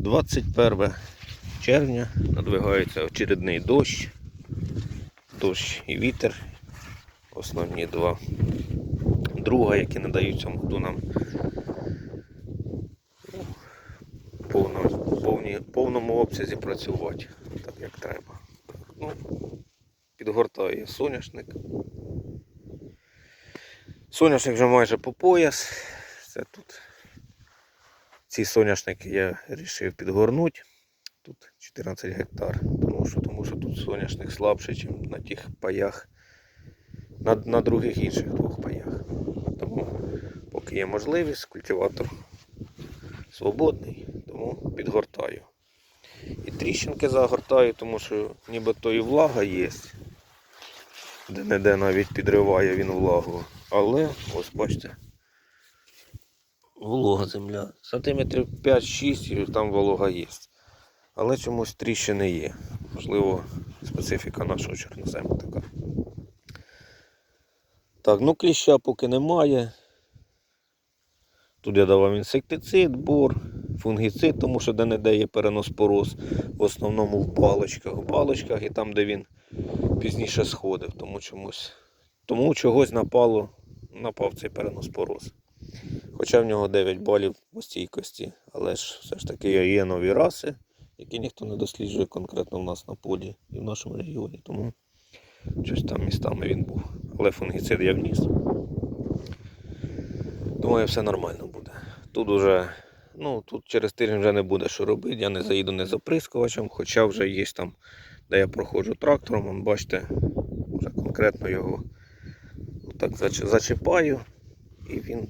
21 червня надвигається очередний дощ. Дощ і вітер. Основні два друга, які не дають цьому году ну, повно, повні, повному обсязі працювати, так як треба. Ну, підгортає соняшник. Соняшник вже майже по пояс. Це тут ці соняшники я вирішив підгорнути. Тут 14 гектар. Тому що, тому що тут соняшник слабший, ніж на тих паях, на, на других інших двох паях. Тому поки є можливість, культиватор свободний, тому підгортаю. І тріщинки загортаю, тому що нібито і влага є. Де-не-де навіть підриває він влагу. Але ось бачите, волога земля. Сантиметрів 5-6 і там волога є. Але чомусь тріщини є. Можливо, специфіка нашого чорнозему така. Так, ну кліща поки немає. Тут я давав інсектицид, бор, фунгіцид, тому що де-не-де є переноспороз. В основному в балочках. В балочках і там, де він пізніше сходив, тому чомусь. Тому чогось напало, напав цей переноспороз. Хоча в нього 9 балів у стійкості, але ж все ж таки є нові раси, які ніхто не досліджує конкретно в нас на полі і в нашому регіоні. Тому щось там містами він був. Але фунгіцид я вніс. Думаю, все нормально буде. Тут уже, ну тут через тиждень вже не буде що робити. Я не заїду не за оприскувачем, хоча вже є там, де я проходжу трактором, вон, бачите, вже конкретно його так зачіпаю. І він.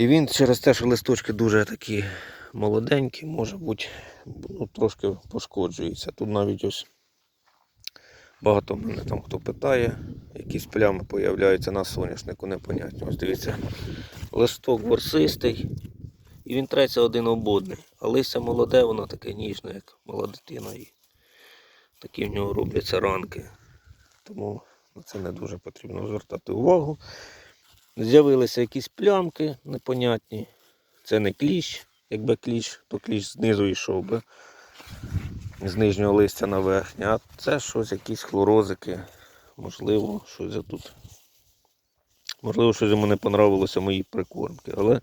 І він через те, що листочки дуже такі молоденькі, може бути, ну, трошки пошкоджується. Тут навіть ось багато мене там хто питає, якісь плями появляються на соняшнику, непонятно. Ось дивіться, листок ворсистий, і він треться один об одний. А листя молоде, воно таке ніжне, як мала дитина. І такі в нього робляться ранки. Тому на це не дуже потрібно звертати увагу. З'явилися якісь плямки непонятні. Це не кліщ. Якби кліщ, то кліщ знизу йшов би з нижнього листя на верхнє. А це щось, якісь хлорозики. Можливо, щось я тут. Можливо, щось йому не понравилося мої прикормки, але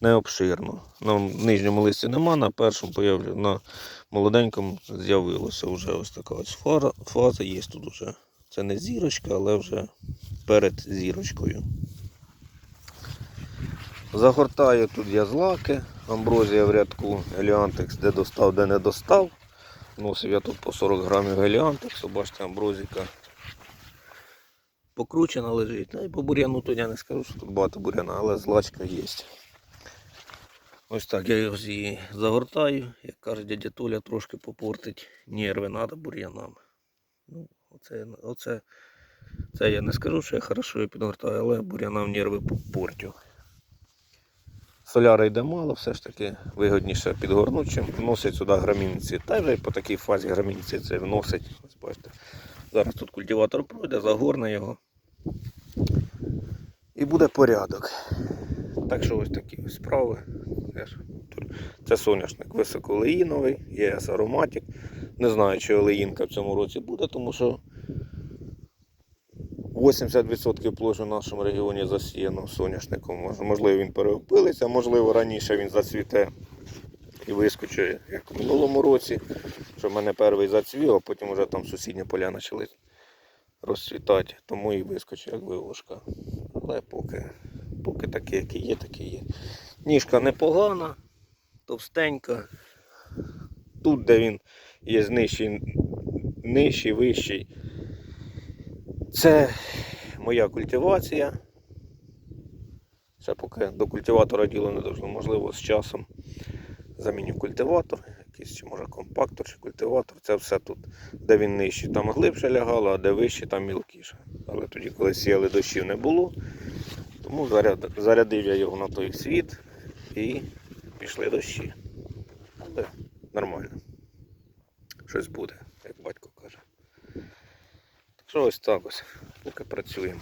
не обширно. На нижньому листі нема, на першому появлю, на молоденькому з'явилося вже ось така ось фаза, фаза є тут вже. Це не зірочка, але вже перед зірочкою. Загортаю тут я злаки, амброзія в рядку, еліантекс, де достав, де не достав. Носив я тут по 40 грамів геліантексу, бачите, амброзіка покручена лежить. Ну і по бур'яну то я не скажу, що тут багато бур'яна, але злачка є. Ось так я його її загортаю, як каже дядя Толя, трошки попортить нерви, треба бур'янам. Оце, оце, це я не скажу, що я хорошо її підгортаю, але бур'янам нерви попортю. Соляри йде мало, все ж таки вигодніше підгорнути, чим вносять сюди грамінці. Та вже по такій фазі грамінці це вносить. Ось бачите. Зараз тут культиватор пройде, загорне його. І буде порядок. Так що ось такі ось справи. Це соняшник високолеїновий, ЄС ароматик. Не знаю, чи олеїнка в цьому році буде, тому що 80% площі в нашому регіоні засіяно соняшником. Можливо, він переопилиться, можливо, раніше він зацвіте і вискочить, як в минулому році, що в мене перший зацвів, а потім вже там сусідні поля почали розцвітати, тому і вискочив, як вивушка. Але поки, поки таке, які є, такі є. Ніжка непогана, товстенька. Тут, де він є нижчий, нижчий, вищий. Це моя культивація. Ще поки до культиватора діло не дійшло. Можливо, з часом заміню культиватор, якийсь чи може компактор чи культиватор. Це все тут, де він нижчий, там глибше лягало, а де вище, там мілкіше. Але тоді, коли сіяли дощів не було, тому зарядив я його на той світ і пішли дощі. Але нормально. Щось буде, як батько каже. Так що ось так ось, поки працюємо.